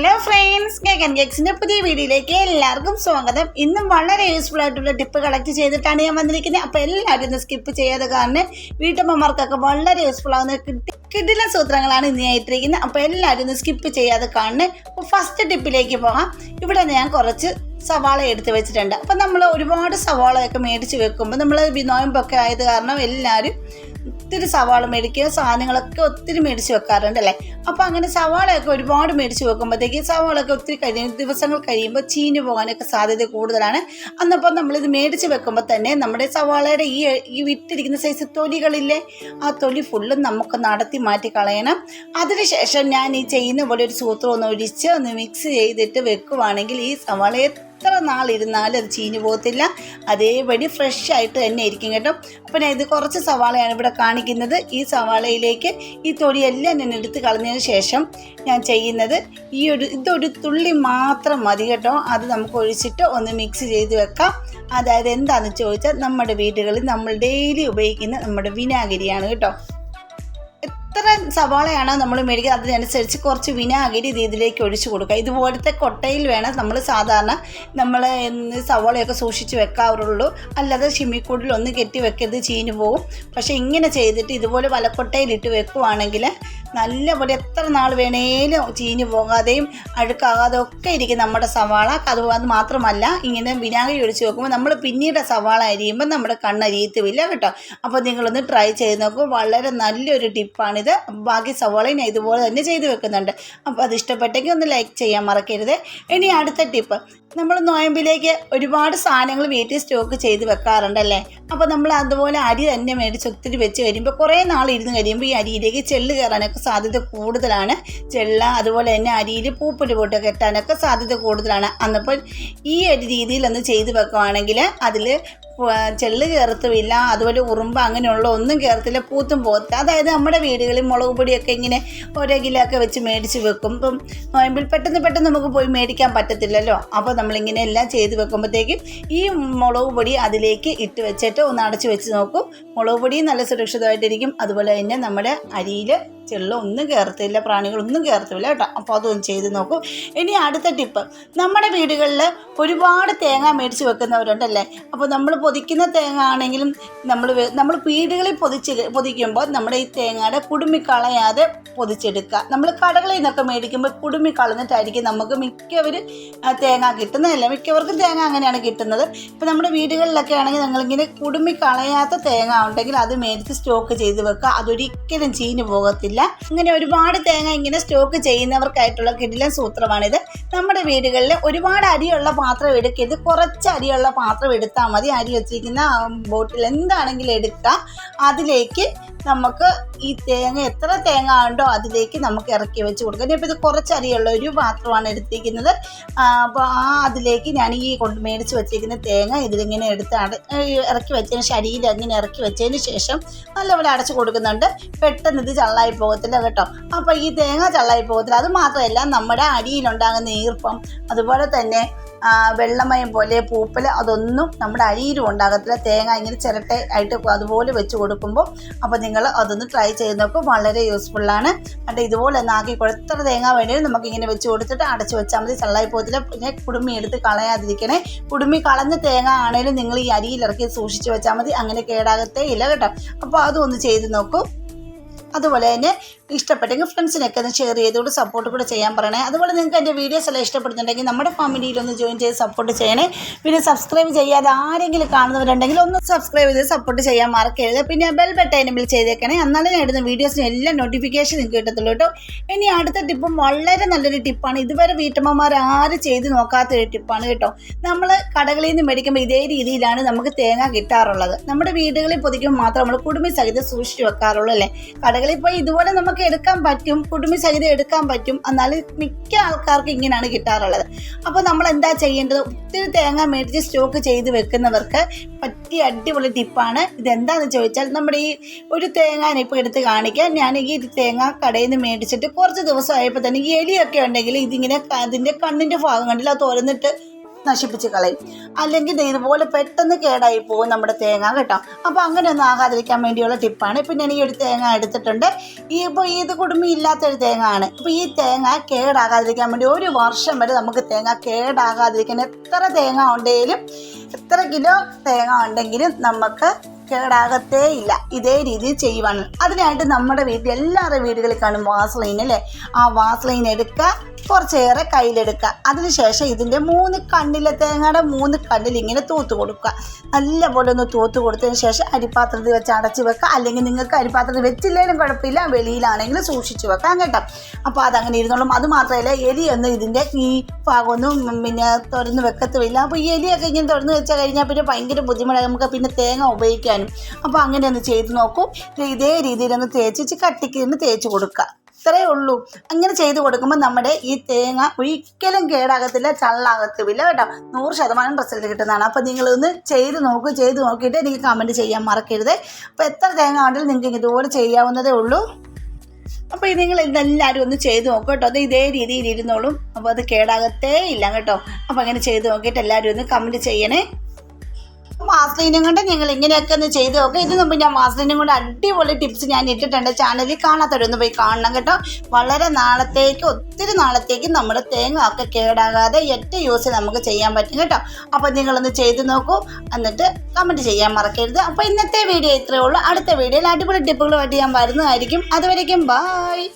Hello friends കേക്കൻ കേക്സിന്റെ പുതിയ വീഡിയോയിലേക്ക് എല്ലാവർക്കും സ്വാഗതം. ഇന്നും വളരെ യൂസ്ഫുൾ ആയിട്ടുള്ള ടിപ്പ് കളക്ട് ചെയ്തിട്ടാണ് ഞാൻ വന്നിരിക്കുന്നത്. അപ്പോൾ എല്ലാവരും ഇന്ന് സ്കിപ്പ് ചെയ്യാതെ കാരണം വീട്ടമ്മമാർക്കൊക്കെ വളരെ യൂസ്ഫുൾ ആവുന്ന കിട്ടി കിടില സൂത്രങ്ങളാണ് ഇന്ന് ഞാൻ അപ്പോൾ എല്ലാവരും ഇന്ന് സ്കിപ്പ് ചെയ്യാതെ കാണുന്നത് അപ്പോൾ ഫസ്റ്റ് ടിപ്പിലേക്ക് പോകാം. ഇവിടെ ഞാൻ കുറച്ച് സവാള എടുത്ത് വെച്ചിട്ടുണ്ട്. അപ്പം നമ്മൾ ഒരുപാട് സവാളയൊക്കെ മേടിച്ച് വെക്കുമ്പോൾ നമ്മൾ നോയമ്പൊക്കെ ആയത് കാരണം എല്ലാവരും ഒത്തിരി സവാള മേടിക്കുക സാധനങ്ങളൊക്കെ ഒത്തിരി മേടിച്ച് വെക്കാറുണ്ട് അല്ലേ അപ്പോൾ അങ്ങനെ സവാളയൊക്കെ ഒരുപാട് മേടിച്ച് വെക്കുമ്പോഴത്തേക്ക് സവാളയൊക്കെ ഒത്തിരി കഴിയും ദിവസങ്ങൾ കഴിയുമ്പോൾ ചീഞ്ഞു പോകാനൊക്കെ സാധ്യത കൂടുതലാണ്. അന്നപ്പോൾ നമ്മളിത് മേടിച്ച് വെക്കുമ്പോൾ തന്നെ നമ്മുടെ സവാളയുടെ ഈ ഈ വിറ്റിരിക്കുന്ന സൈസ് തൊലികളില്ലേ ആ തൊലി ഫുള്ളും നമുക്ക് നടത്തി മാറ്റി കളയണം. അതിനുശേഷം ഞാൻ ഈ ചെയ്യുന്ന പോലെ ഒരു സൂത്രം ഒന്ന് ഒഴിച്ച് ഒന്ന് മിക്സ് ചെയ്തിട്ട് വെക്കുവാണെങ്കിൽ ഈ സവാളയെ എത്ര നാൾ ഇരുന്നാലും അത് ചീഞ്ഞു പോകത്തില്ല. അതേപടി ഫ്രഷ് ആയിട്ട് തന്നെ ഇരിക്കും കേട്ടോ. അപ്പം ഇത് കുറച്ച് സവാളയാണ് ഇവിടെ കാണിക്കുന്നത്. ഈ സവാളയിലേക്ക് ഈ തൊലിയെല്ലാം ഞാൻ എടുത്ത് കളഞ്ഞതിന് ശേഷം ഞാൻ ചെയ്യുന്നത് ഈ ഒരു ഇതൊരു തുള്ളി മാത്രം മതി കേട്ടോ. അത് നമുക്ക് ഒഴിച്ചിട്ട് ഒന്ന് മിക്സ് ചെയ്ത് വെക്കാം. അതായത് എന്താണെന്ന് ചോദിച്ചാൽ നമ്മുടെ വീടുകളിൽ നമ്മൾ ഡെയിലി ഉപയോഗിക്കുന്ന നമ്മുടെ വിനാഗിരിയാണ് കേട്ടോ. എത്ര സവാളയാണോ നമ്മൾ മേടിക്കുക അതിനനുസരിച്ച് കുറച്ച് വിനാഗിരി രീതിയിലേക്ക് ഒഴിച്ചു കൊടുക്കുക. ഇതുപോലത്തെ കൊട്ടയിൽ വേണം നമ്മൾ സാധാരണ നമ്മൾ സവാളയൊക്കെ സൂക്ഷിച്ച് വെക്കാറുള്ളൂ. അല്ലാതെ ഷിമ്മിക്കൂടിൽ ഒന്ന് കെട്ടി വെക്കരുത് ചീഞ്ഞു പോകും പക്ഷേ ഇങ്ങനെ ചെയ്തിട്ട് ഇതുപോലെ വലക്കൊട്ടയിലിട്ട് വെക്കുവാണെങ്കിൽ നല്ലപോലെ എത്ര നാൾ വേണേലും ചീഞ്ഞു പോകാതെയും അഴുക്കാകാതെ ഒക്കെ ഇരിക്കും നമ്മുടെ സവാള. അത് മാത്രമല്ല ഇങ്ങനെ വിനാഗിരി ഒഴിച്ച് വെക്കുമ്പോൾ നമ്മൾ പിന്നീട് സവാള അരിയുമ്പോൾ നമ്മുടെ കണ്ണരിയത്തുമില്ല കേട്ടോ. അപ്പോൾ നിങ്ങളൊന്ന് ട്രൈ ചെയ്ത് നോക്കൂ. വളരെ നല്ലൊരു ടിപ്പാണിത് ബാക്കി സവാളയും ഞാൻ ഇതുപോലെ തന്നെ ചെയ്ത് വെക്കുന്നുണ്ട്. അപ്പോൾ അത് ഇഷ്ടപ്പെട്ടെങ്കിൽ ഒന്ന് ലൈക്ക് ചെയ്യാൻ മറക്കരുത്. ഇനി അടുത്ത ടിപ്പ് നമ്മൾ നോയമ്പിലേക്ക് ഒരുപാട് സാധനങ്ങൾ വീട്ടിൽ സ്റ്റോക്ക് ചെയ്ത് വെക്കാറുണ്ടല്ലേ അപ്പോൾ നമ്മൾ അതുപോലെ അരി തന്നെ മേടിച്ച് ഒത്തിരി വെച്ച് കഴിയുമ്പോൾ കുറേ നാൾ ഇരുന്ന് കഴിയുമ്പോൾ ഈ അരിയിലേക്ക് ചെള്ള് കയറാനൊക്കെ സാധ്യത കൂടുതലാണ്. ചെള്ള അതുപോലെ തന്നെ അരിയിൽ പൂപ്പൊടി പൊട്ട് കെട്ടാനൊക്കെ സാധ്യത കൂടുതലാണ്. അന്നപ്പോൾ ഈ ഒരു രീതിയിൽ ഒന്ന് ചെയ്തു വെക്കുവാണെങ്കിൽ അതിൽ ചെള്ള് കയറത്തുമില്ല അതുപോലെ ഉറുമ്പ് അങ്ങനെയുള്ള ഒന്നും കയറത്തില്ല പൂത്തും പോകത്തില്ല. അതായത് നമ്മുടെ വീടുകളിൽ മുളക് പൊടിയൊക്കെ ഇങ്ങനെ ഓരോ കിലോ ഒക്കെ വെച്ച് മേടിച്ച് വെക്കും. ഇപ്പം നോയമ്പിൽ പെട്ടെന്ന് പെട്ടെന്ന് നമുക്ക് പോയി മേടിക്കാൻ പറ്റത്തില്ലല്ലോ. അപ്പോൾ നമ്മളിങ്ങനെ എല്ലാം ചെയ്ത് വെക്കുമ്പോഴത്തേക്കും ഈ മുളക് പൊടി അതിലേക്ക് ഇട്ട് വെച്ചിട്ട് ഒന്ന് അടച്ച് വെച്ച് നോക്കും. മുളക് പൊടിയും നല്ല സുരക്ഷിതമായിട്ടിരിക്കും. അതുപോലെ തന്നെ നമ്മുടെ അരിയിൽ ചെള്ളം ഒന്നും കയറത്തില്ല പ്രാണികളൊന്നും കയറത്തില്ല കേട്ടോ. അപ്പോൾ അതൊന്നും ചെയ്ത് നോക്കൂ. ഇനി അടുത്ത ടിപ്പ്. നമ്മുടെ വീടുകളിൽ ഒരുപാട് തേങ്ങ മേടിച്ച് വെക്കുന്നവരുണ്ടല്ലേ? അപ്പോൾ നമ്മൾ പൊതിക്കുന്ന തേങ്ങ ആണെങ്കിലും നമ്മൾ നമ്മൾ വീടുകളിൽ പൊതിച്ച് പൊതിക്കുമ്പോൾ നമ്മുടെ ഈ തേങ്ങയുടെ കുടുമി കളയാതെ പൊതിച്ചെടുക്കുക. നമ്മൾ കടകളിൽ നിന്നൊക്കെ മേടിക്കുമ്പോൾ കുടുമി കളഞ്ഞിട്ടായിരിക്കും നമുക്ക് മിക്കവർ തേങ്ങ കിട്ടുന്നതല്ല മിക്കവർക്കും തേങ്ങ അങ്ങനെയാണ് കിട്ടുന്നത്. ഇപ്പം നമ്മുടെ വീടുകളിലൊക്കെ ആണെങ്കിൽ നിങ്ങളിങ്ങനെ കുടുമി കളയാത്ത തേങ്ങ ഉണ്ടെങ്കിൽ അത് മേടിച്ച് സ്റ്റോക്ക് ചെയ്ത് വെക്കുക. അതൊരിക്കലും ചീഞ്ഞു പോകത്തില്ല. ഇങ്ങനെ ഒരുപാട് തേങ്ങ ഇങ്ങനെ സ്റ്റോക്ക് ചെയ്യുന്നവർക്കായിട്ടുള്ള കിടിലൻ സൂത്രമാണിത്. നമ്മുടെ വീടുകളിൽ ഒരുപാട് അരിയുള്ള പാത്രം എടുക്കരുത്. കുറച്ച് അരിയുള്ള പാത്രം എടുത്താൽ മതി. അരി വെച്ചിരിക്കുന്ന ബോട്ടിൽ എന്താണെങ്കിലും എടുക്കാം. അതിലേക്ക് നമുക്ക് ഈ തേങ്ങ എത്ര തേങ്ങ ഉണ്ടോ അതിലേക്ക് നമുക്ക് ഇറക്കി വെച്ച് കൊടുക്കാം. ഇനിയിപ്പോൾ ഇത് കുറച്ച് അരിയുള്ള ഒരു പാത്രമാണ് എടുത്തിരിക്കുന്നത്. അപ്പോൾ ആ അതിലേക്ക് ഞാൻ ഈ കൊണ്ട് മേടിച്ച് വെച്ചിരിക്കുന്ന തേങ്ങ ഇതിലിങ്ങനെ എടുത്ത് അട ഇറക്കി വെച്ചതിന് ശരീരം അങ്ങനെ ഇറക്കി വെച്ചതിന് ശേഷം നല്ലപോലെ അടച്ചു കൊടുക്കുന്നുണ്ട്. പെട്ടെന്ന് ഇത് ചള്ളായി പോകത്തില്ല കേട്ടോ. അപ്പോൾ ഈ തേങ്ങ ചള്ളായി പോകത്തില്ല. അത് മാത്രമല്ല നമ്മുടെ അടിയിലുണ്ടാകുന്ന ഈർപ്പം അതുപോലെ തന്നെ വെള്ളമയം പോലെ പൂപ്പൽ അതൊന്നും നമ്മുടെ അരിയിലും ഉണ്ടാകത്തില്ല. തേങ്ങ ഇങ്ങനെ ചിരട്ട ആയിട്ട് അതുപോലെ വെച്ച് കൊടുക്കുമ്പോൾ അപ്പോൾ നിങ്ങൾ അതൊന്ന് ട്രൈ ചെയ്ത് നോക്കും. വളരെ യൂസ്ഫുള്ളാണ് എന്നിട്ട് ഇതുപോലെ ഒന്ന് ആക്കി തേങ്ങ വേണേലും നമുക്ക് ഇങ്ങനെ വെച്ച് കൊടുത്തിട്ട് അടച്ച് വെച്ചാൽ മതി. ചള്ളായി പോകത്തില്ല. പിന്നെ കുടുമി എടുത്ത് കളയാതിരിക്കണേ. കുടുമി കളഞ്ഞ തേങ്ങ ആണേലും നിങ്ങൾ ഈ അരിയിലിറക്കി സൂക്ഷിച്ച് വെച്ചാൽ മതി. അങ്ങനെ കേടാകത്തേ ഇല്ല കേട്ടോ. അപ്പോൾ അതൊന്ന് ചെയ്ത് നോക്കൂ. അതുപോലെ തന്നെ ഇഷ്ടപ്പെട്ടെങ്കിൽ ഫ്രണ്ട്സിനൊക്കെ ഒന്ന് ഷെയർ ചെയ്തുകൊണ്ട് സപ്പോർട്ട് കൂടെ ചെയ്യാൻ പറയണേ. അതുപോലെ നിങ്ങൾക്ക് എന്റെ വീഡിയോസ് എല്ലാം ഇഷ്ടപ്പെടുന്നുണ്ടെങ്കിൽ നമ്മുടെ ഫാമിലിയിൽ ഒന്ന് ജോയിൻ ചെയ്ത് സപ്പോർട്ട് ചെയ്യണേ. പിന്നെ സബ്സ്ക്രൈബ് ചെയ്യാതെ ആരെങ്കിലും കാണുന്നവരുണ്ടെങ്കിൽ ഒന്ന് സബ്സ്ക്രൈബ് ചെയ്ത് സപ്പോർട്ട് ചെയ്യാൻ മറക്കരുത്. പിന്നെ ബെൽ ബട്ടൺ എനബിൾ ചെയ്തേക്കണേ. എന്നാലും ഞാൻ ഇടുന്ന വീഡിയോസിന് എല്ലാം നോട്ടിഫിക്കേഷൻ നിങ്ങൾക്ക് കിട്ടത്തുള്ളൂ കേട്ടോ. ഇനി അടുത്ത ടിപ്പും വളരെ നല്ലൊരു ടിപ്പാണ് ഇതുവരെ വീട്ടമ്മമാർ ആരും ചെയ്ത് നോക്കാത്ത ഒരു ടിപ്പാണ് കേട്ടോ. നമ്മൾ കടകളിൽ നിന്ന് മേടിക്കുമ്പോൾ ഇതേ രീതിയിലാണ് നമുക്ക് തേങ്ങ കിട്ടാറുള്ളത്. നമ്മുടെ വീടുകളിൽ പൊതിക്കുമ്പോൾ മാത്രം നമ്മൾ കുടുംബ സഹിതം സൂക്ഷിച്ച് വെക്കാറുള്ളൂ അല്ലേ? കടകളിൽ പോയി ഇതുപോലെ നമുക്ക് എടുക്കാൻ പറ്റും കുടുംബ സഹിതം എടുക്കാൻ പറ്റും എന്നാൽ മിക്ക ആൾക്കാർക്ക് ഇങ്ങനെയാണ് കിട്ടാറുള്ളത്. അപ്പോൾ നമ്മൾ എന്താ ചെയ്യേണ്ടത്? ഒത്തിരി തേങ്ങ മേടിച്ച് സ്റ്റോക്ക് ചെയ്ത് വെക്കുന്നവർക്ക് പറ്റിയ അടിപൊളി ടിപ്പാണ്. ഇതെന്താണെന്ന് ചോദിച്ചാൽ നമ്മുടെ ഈ ഒരു തേങ്ങ ഇപ്പോൾ എടുത്ത് കാണിക്കാം. ഞാൻ ഈ തേങ്ങ കടയിൽ നിന്ന് മേടിച്ചിട്ട് കുറച്ച് ദിവസമായപ്പോൾ തന്നെ എലിയൊക്കെ ഉണ്ടെങ്കിൽ ഇതിങ്ങനെ അതിന്റെ കണ്ണിന്റെ ഭാഗം കണ്ടില്ല അത് തുറന്നിട്ട് നശിപ്പിച്ച് കളയും. അല്ലെങ്കിൽ ഇതുപോലെ പെട്ടെന്ന് കേടായി പോകും നമ്മുടെ തേങ്ങ കേട്ടോ. അപ്പോൾ അങ്ങനെയൊന്നും ആകാതിരിക്കാൻ വേണ്ടിയുള്ള ടിപ്പാണ്. ഇപ്പം ഞാൻ ഈ ഒരു തേങ്ങ എടുത്തിട്ടുണ്ട്. ഈ ഇപ്പോൾ ഇത് കുടുംബം ഇല്ലാത്തൊരു തേങ്ങ ആണ് അപ്പോൾ ഈ തേങ്ങ കേടാകാതിരിക്കാൻ വേണ്ടി ഒരു വർഷം വരെ നമുക്ക് തേങ്ങ കേടാകാതിരിക്കാൻ എത്ര തേങ്ങ ഉണ്ടെങ്കിലും എത്ര കിലോ തേങ്ങ ഉണ്ടെങ്കിലും നമുക്ക് കേടാകത്തേ ഇല്ല. ഇതേ രീതിയിൽ ചെയ്യുവാണ്. അതിനായിട്ട് നമ്മുടെ വീട്ടിൽ എല്ലാവരുടെ വീടുകളിൽ കാണും വാസ്ലൈൻ അല്ലേ? ആ വാസ്ലൈൻ എടുക്കുക. കുറച്ചേറെ കയ്യിലെടുക്കുക. അതിനുശേഷം ഇതിന്റെ മൂന്ന് കണ്ണിലെ തേങ്ങയുടെ മൂന്ന് കണ്ണിൽ ഇങ്ങനെ തൂത്ത് കൊടുക്കുക. നല്ലപോലെ ഒന്ന് തൂത്ത് കൊടുത്തതിന് ശേഷം അരിപ്പാത്രത്തിൽ വെച്ച് അടച്ച് വെക്കുക. അല്ലെങ്കിൽ നിങ്ങൾക്ക് അരിപ്പാത്രത്തിൽ വെച്ചില്ലെങ്കിലും കുഴപ്പമില്ല. വെളിയിലാണെങ്കിലും സൂക്ഷിച്ച് വെക്കാം കേട്ടോ. അപ്പോൾ അതങ്ങനെ ഇരുന്നോളും. അത് മാത്രമല്ല എലിയൊന്നും ഇതിന്റെ ഈ ഭാഗമൊന്നും പിന്നെ തുറന്ന് വെക്കത്തുമില്ല. അപ്പോൾ ഈ എലിയൊക്കെ ഇങ്ങനെ തുറന്ന് വെച്ചാൽ കഴിഞ്ഞാൽ പിന്നെ ഭയങ്കര ബുദ്ധിമുട്ടാണ്. നമുക്ക് പിന്നെ തേങ്ങ ഉപയോഗിക്കാനും. അപ്പോൾ അങ്ങനെ ഒന്ന് ചെയ്ത് നോക്കും. ഇതേ രീതിയിലൊന്ന് തേച്ച് കട്ടിക്ക് തന്നെ തേച്ച് കൊടുക്കുക. ഇത്രയേ ഉള്ളൂ. അങ്ങനെ ചെയ്ത് കൊടുക്കുമ്പോൾ നമ്മുടെ ഈ തേങ്ങ ഒരിക്കലും കേടാകത്തില്ല ചള്ളാകത്തുമില്ല കേട്ടോ. നൂറ് ശതമാനം റിസൾട്ട് കിട്ടുന്നതാണ്. അപ്പോൾ നിങ്ങളൊന്ന് ചെയ്ത് നോക്കൂ ചെയ്ത് നോക്കിയിട്ട് എനിക്ക് കമന്റ് ചെയ്യാൻ മറക്കരുത്. അപ്പോൾ എത്ര തേങ്ങ ഉണ്ടെങ്കിലും നിങ്ങൾക്ക് ഇതുപോലെ ചെയ്യാവുന്നതേ ഉള്ളൂ. അപ്പോൾ ഇത് നിങ്ങൾ ഇതെല്ലാവരും ഒന്ന് ചെയ്ത് നോക്കും കേട്ടോ. അത് ഇതേ രീതിയിൽ ഇരുന്നോളും. അപ്പോൾ അത് കേടാകത്തേ ഇല്ല കേട്ടോ. അപ്പോൾ അങ്ങനെ ചെയ്ത് നോക്കിയിട്ട് എല്ലാവരും ഒന്ന് കമന്റ് ചെയ്യണേ. വാസ്ലിനും കൊണ്ട് നിങ്ങൾ ഇങ്ങനെയൊക്കെ ഒന്ന് ചെയ്ത് നോക്കുക ഇതിനു മുമ്പ് ഞാൻ വാസ്ലിനും കൊണ്ട് അടിപൊളി ടിപ്സ് ഞാൻ ഇട്ടിട്ടുണ്ട്. ചാനലിൽ കാണാത്തവരൊന്ന് പോയി കാണണം കേട്ടോ. വളരെ നാളത്തേക്ക് ഒത്തിരി നാളത്തേക്ക് നമ്മുടെ തേങ്ങ ഒക്കെ കേടാകാതെ ഏറ്റ യൂസ് നമുക്ക് ചെയ്യാൻ പറ്റും കേട്ടോ. അപ്പോൾ നിങ്ങളൊന്ന് ചെയ്ത് നോക്കൂ. എന്നിട്ട് കമന്റ് ചെയ്യാൻ മറക്കരുത്. അപ്പോൾ ഇന്നത്തെ വീഡിയോ ഇത്രയേ ഉള്ളൂ. അടുത്ത വീഡിയോയിൽ അടിപൊളി ടിപ്പുകളുമായിട്ട് ഞാൻ വരുന്നതായിരിക്കും. അതുവരേക്കും ബായ്